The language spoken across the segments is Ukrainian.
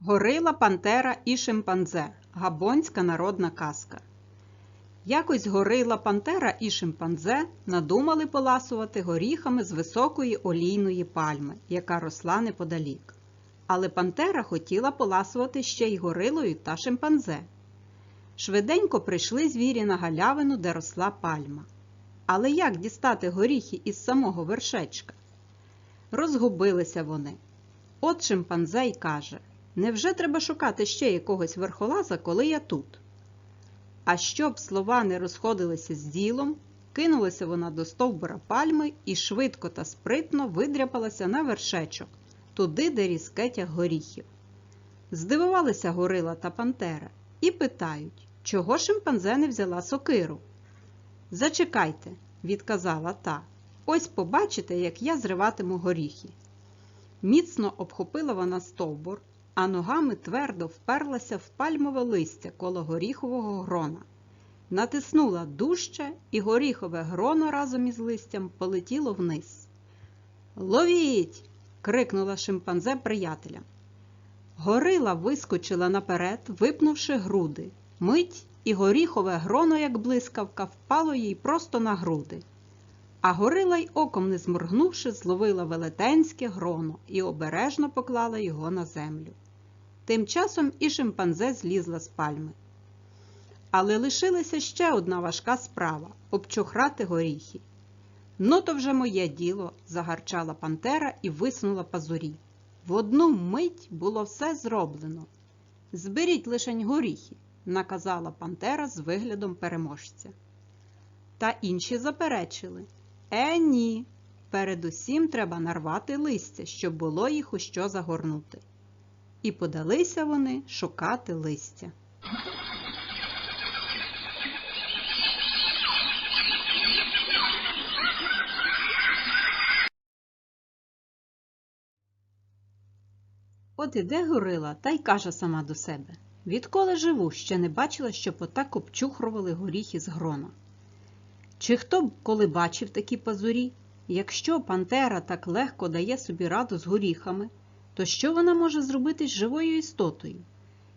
Горила, пантера і шимпанзе. Габонська народна казка. Якось горила, пантера і шимпанзе надумали поласувати горіхами з високої олійної пальми, яка росла неподалік. Але пантера хотіла поласувати ще й горилою та шимпанзе. Швиденько прийшли звірі на галявину, де росла пальма. Але як дістати горіхи із самого вершечка? Розгубилися вони. От шимпанзе й каже: Невже треба шукати ще якогось верхолаза, коли я тут? А щоб слова не розходилися з ділом, кинулася вона до стовбура пальми і швидко та спритно видряпалася на вершечок, туди, де різкетях горіхів. Здивувалися горила та пантера і питають, чого шимпанзе не взяла сокиру. Зачекайте, відказала та. Ось побачите, як я зриватиму горіхи. Міцно обхопила вона стовбур, а ногами твердо вперлася в пальмове листя коло горіхового грона. Натиснула дужче, і горіхове гроно разом із листям полетіло вниз. Ловіть! крикнула шимпанзе приятелям. Горила вискочила наперед, випнувши груди. Мить і горіхове гроно, як блискавка, впало їй просто на груди. А горила й оком не зморгнувши, зловила велетенське гроно і обережно поклала його на землю. Тим часом і шимпанзе злізла з пальми. Але лишилася ще одна важка справа обчухрати горіхи. Ну, то вже моє діло, загарчала пантера і висунула пазурі. В одну мить було все зроблено. Зберіть лишень горіхи, наказала пантера з виглядом переможця. Та інші заперечили. Е, ні. Передусім треба нарвати листя, щоб було їх у що загорнути. І подалися вони шукати листя. От іде горила та й каже сама до себе Відколи живу, ще не бачила, щоб отак обчухрували горіхи з грона. Чи хто б коли бачив такі пазурі? Якщо пантера так легко дає собі раду з горіхами, то що вона може зробити з живою істотою?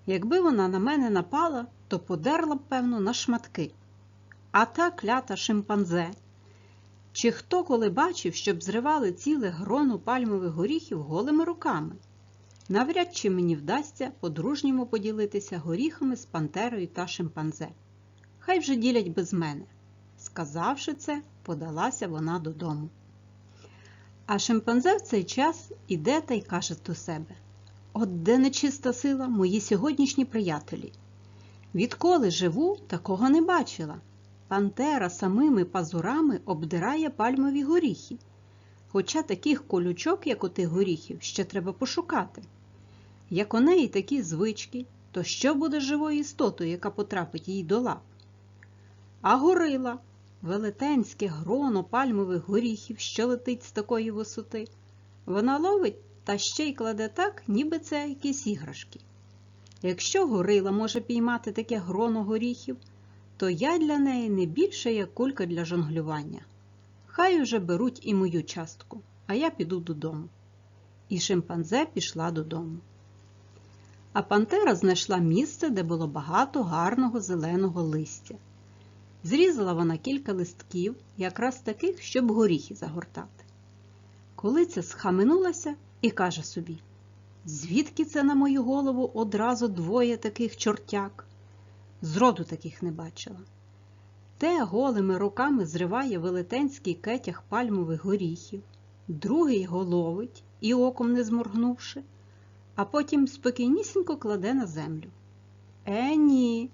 Якби вона на мене напала, то подерла б, певно, на шматки. А та клята шимпанзе. Чи хто коли бачив, щоб зривали ціле грону пальмових горіхів голими руками? Навряд чи мені вдасться по-дружньому поділитися горіхами з пантерою та шимпанзе. Хай вже ділять без мене. Сказавши це, подалася вона додому. А шимпанзе в цей час іде та й каже до себе От де нечиста сила мої сьогоднішні приятелі. Відколи живу, такого не бачила. Пантера самими пазурами обдирає пальмові горіхи. Хоча таких колючок, як у тих горіхів, ще треба пошукати. Як у неї такі звички, то що буде живою істотою, яка потрапить їй до лап? А горила велетенське гроно пальмових горіхів, що летить з такої висоти, вона ловить та ще й кладе так, ніби це якісь іграшки. Якщо горила може піймати таке гроно горіхів, то я для неї не більше як кулька для жонглювання. Хай уже беруть і мою частку, а я піду додому. І шимпанзе пішла додому. А пантера знайшла місце, де було багато гарного зеленого листя. Зрізала вона кілька листків, якраз таких, щоб горіхи загортати. Коли це схаменулася і каже собі, звідки це на мою голову одразу двоє таких чортяк? Зроду таких не бачила. Те голими руками зриває велетенський кетяг пальмових горіхів, другий його ловить і оком не зморгнувши, а потім спокійнісінько кладе на землю. Е, ні,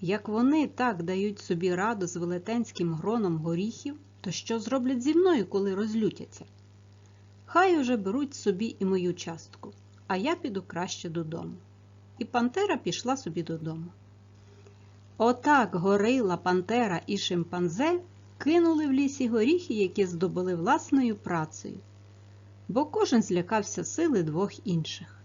як вони так дають собі раду з велетенським гроном горіхів, то що зроблять зі мною, коли розлютяться? Хай уже беруть собі і мою частку, а я піду краще додому. І пантера пішла собі додому. Отак горила пантера і шимпанзе кинули в лісі горіхи, які здобули власною працею, бо кожен злякався сили двох інших.